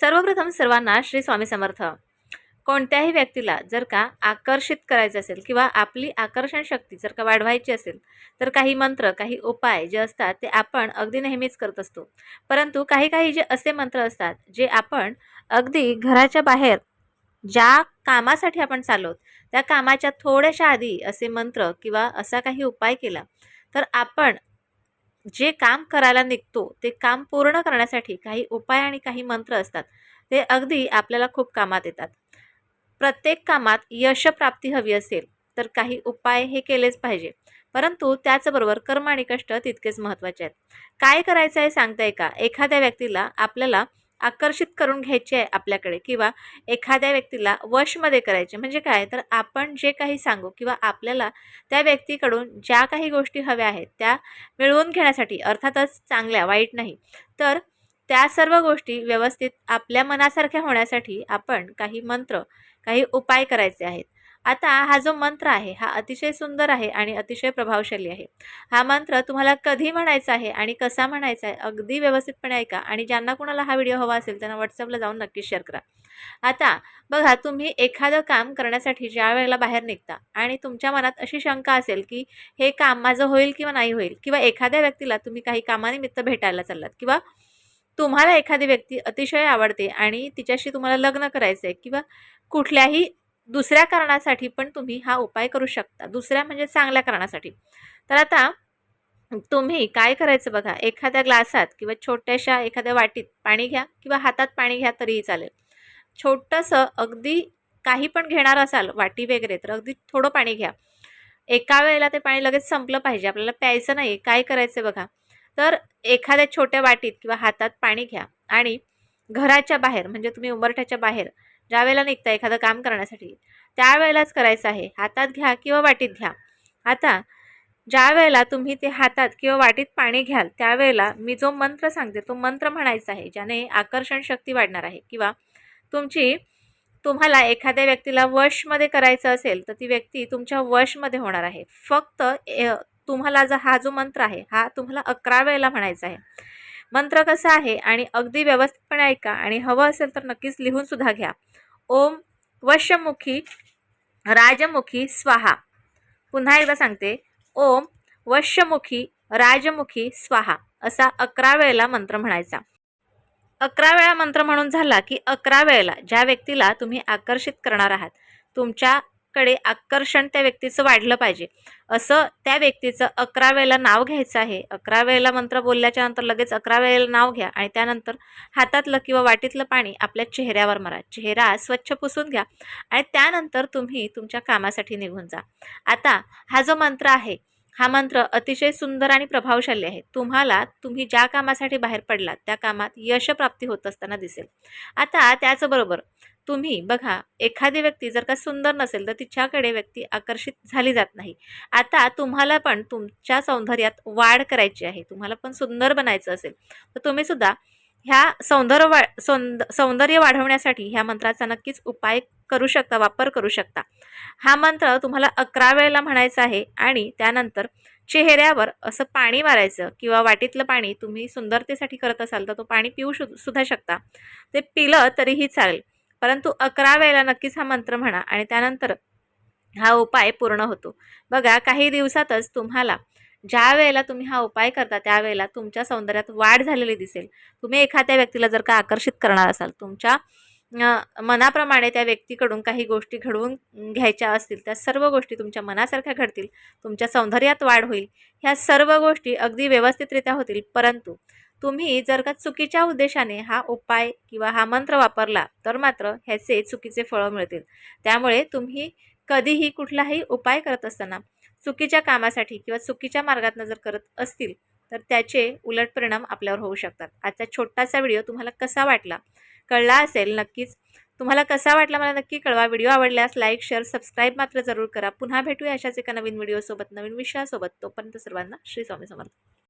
सर्वप्रथम सर्वांना श्री स्वामी समर्थ. कोणत्याही व्यक्तीला जर का आकर्षित करायचं असेल किंवा आपली आकर्षण शक्ती जर का वाढवायची असेल तर काही मंत्र काही उपाय जे असतात ते आपण अगदी नेहमीच करत असतो. परंतु काही काही जे असे मंत्र असतात जे आपण अगदी घराच्या बाहेर ज्या कामासाठी आपण चालवत त्या कामाच्या थोड्याशा आधी असे मंत्र किंवा असा काही उपाय केला तर आपण जे काम करायला निघतो ते काम पूर्ण करण्यासाठी काही उपाय आणि काही मंत्र असतात. ते अगदी आपल्याला खूप कामात येतात. प्रत्येक कामात यशप्राप्ती हवी असेल तर काही उपाय हे केलेच पाहिजे. परंतु त्याचबरोबर कर्म आणि कष्ट तितकेच महत्त्वाचे आहेत. काय करायचं आहे सांगताय का? एखाद्या व्यक्तीला आपल्याला आकर्षित करून घ्यायची आहे आपल्याकडे किंवा एखाद्या व्यक्तीला वशमध्ये करायचे म्हणजे काय? तर आपण जे काही सांगू किंवा आपल्याला त्या व्यक्तीकडून ज्या काही गोष्टी हव्या आहेत त्या मिळवून घेण्यासाठी अर्थातच चांगल्या वाईट नाही तर त्या सर्व गोष्टी व्यवस्थित आपल्या मनासारख्या होण्यासाठी आपण काही मंत्र काही उपाय करायचे आहेत. आता हा जो मंत्र आहे हा अतिशय सुंदर आहे आणि अतिशय प्रभावशाली आहे. हा मंत्र तुम्हाला कधी म्हणायचा आहे आणि कसा म्हणायचा आहे अगदी व्यवस्थितपणे ऐका आणि ज्यांना कुणाला हा व्हिडिओ हवा असेल त्यांना व्हॉट्सअपला जाऊन नक्की शेअर करा. आता बघा तुम्ही एखादं काम करण्यासाठी ज्या वेळेला बाहेर निघता आणि तुमच्या मनात अशी शंका असेल की हे काम माझं होईल किंवा नाही होईल किंवा एखाद्या व्यक्तीला तुम्ही काही कामानिमित्त भेटायला चाललात किंवा तुम्हाला एखादी व्यक्ती अतिशय आवडते आणि तिच्याशी तुम्हाला लग्न करायचं आहे किंवा कुठल्याही दुसऱ्या कारणासाठी पण तुम्ही हा उपाय करू शकता. दुसऱ्या म्हणजे चांगल्या कारणासाठी. तर आता तुम्ही काय करायचं बघा एखाद्या ग्लासात किंवा छोट्याशा एखाद्या वाटीत पाणी घ्या किंवा हातात पाणी घ्या तरीही चालेल. छोटंसं अगदी काही पण घेणार असाल वाटी वगैरे तर अगदी थोडं पाणी घ्या. एका वेळेला ते पाणी लगेच संपलं पाहिजे. आपल्याला प्यायचं नाही काय करायचं बघा? तर एखाद्या छोट्या वाटीत किंवा हातात पाणी घ्या. आणि घराच्या बाहेर म्हणजे तुम्ही उंबरठ्याच्या बाहेर ज्यावेळेला निघता एखादं काम करण्यासाठी. त्यावेळेलाच करायचं आहे. हातात घ्या किंवा वाटीत घ्या. आता ज्या वेळेला तुम्ही ते हातात किंवा वाटीत पाणी घ्याल त्यावेळेला मी जो मंत्र सांगते तो मंत्र म्हणायचा आहे ज्याने आकर्षण शक्ती वाढणार आहे. किंवा तुमची तुम्हाला एखाद्या व्यक्तीला वशमध्ये करायचं असेल तर ती व्यक्ती तुमच्या वशमध्ये होणार आहे. फक्त तुम्हाला जो हा जो मंत्र आहे हा तुम्हाला अकरा वेळेला म्हणायचा आहे. मंत्र कसा आहे आणि अगदी व्यवस्थितपणे ऐका आणि हवं असेल तर नक्कीच लिहून सुद्धा घ्या. ओम वशमुखी राजमुखी स्वाहा. पुन्हा एकदा सांगते. ओम वशमुखी राजमुखी स्वाहा असा अकरा वेळेला मंत्र म्हणायचा. अकरा वेळा मंत्र म्हणून झाला की अकरा वेळेला ज्या व्यक्तीला तुम्ही आकर्षित करणार आहात तुमच्या कडे आकर्षण त्या व्यक्तीचं वाढलं पाहिजे. असं त्या व्यक्तीचं अकरा वेळेला नाव घ्यायचं आहे. अकरा वेळेला मंत्र बोलल्याच्या नंतर लगेच अकरा वेळेला नाव घ्या आणि त्यानंतर हातातलं किंवा वाटीतलं पाणी आपल्या चेहऱ्यावर मारा. चेहरा स्वच्छ पुसून घ्या आणि त्यानंतर तुम्ही तुमच्या कामासाठी निघून जा. आता हा जो मंत्र आहे हा मंत्र अतिशय सुंदर आणि प्रभावशाली आहे. तुम्हाला तुम्ही ज्या कामासाठी बाहेर पडलात त्या कामात यशप्राप्ती होत असताना दिसेल. आता त्याचबरोबर तुम्ही बघा एखादी व्यक्ती जर का सुंदर नसेल तर तिच्याकडे व्यक्ती आकर्षित झाली जात नाही. आता तुम्हाला पण तुमच्या सौंदर्यात वाढ करायची आहे तुम्हाला पण सुंदर बनायचं असेल तर तुम्ही सुद्धा ह्या सौंदर्य वा सौंद सौंदर्य वाढवण्यासाठी ह्या मंत्राचा नक्कीच उपाय करू शकता वापर करू शकता. हा मंत्र तुम्हाला अकरा वेळेला म्हणायचा आहे आणि त्यानंतर चेहऱ्यावर असं पाणी मारायचं किंवा वाटीतलं पाणी तुम्ही सुंदरतेसाठी करत असाल तर तो पाणी पिऊ शु सुद्धा शकता. ते पिलं तरीही चालेल. परंतु अकरा वेळेला नक्कीच हा मंत्र म्हणा आणि त्यानंतर हा उपाय पूर्ण होतो. बघा काही दिवसातच तुम्हाला ज्या वेळेला तुम्ही हा उपाय करता त्यावेळेला तुमच्या सौंदर्यात वाढ झालेली दिसेल. तुम्ही एखाद्या व्यक्तीला जर का आकर्षित करणार असाल तुमच्या मनाप्रमाणे त्या व्यक्तीकडून काही गोष्टी घडवून घ्यायच्या असतील त्या सर्व गोष्टी तुमच्या मनासारख्या घडतील तुमच्या सौंदर्यात वाढ होईल. ह्या सर्व गोष्टी अगदी व्यवस्थितरित्या होतील परंतु तुम्ही जर का चुकीच्या उद्देशाने हा उपाय किंवा हा मंत्र वापरला तर मात्र ह्याचे चुकीचे फळं मिळतील. त्यामुळे तुम्ही कधीही कुठलाही उपाय करत असताना चुकीच्या कामासाठी किंवा चुकीच्या मार्गातनं जर करत असतील तर त्याचे उलट परिणाम आपल्यावर होऊ शकतात. आजचा छोटासा व्हिडिओ तुम्हाला कसा वाटला? कळला असेल नक्कीच. तुम्हाला कसा वाटला मला नक्की कळवा. व्हिडिओ आवडल्यास लाईक शेअर सबस्क्राईब मात्र जरूर करा. पुन्हा भेटूया अशाच एका नवीन व्हिडिओसोबत नवीन विषयासोबत. तोपर्यंत सर्वांना श्री स्वामी समर्थ.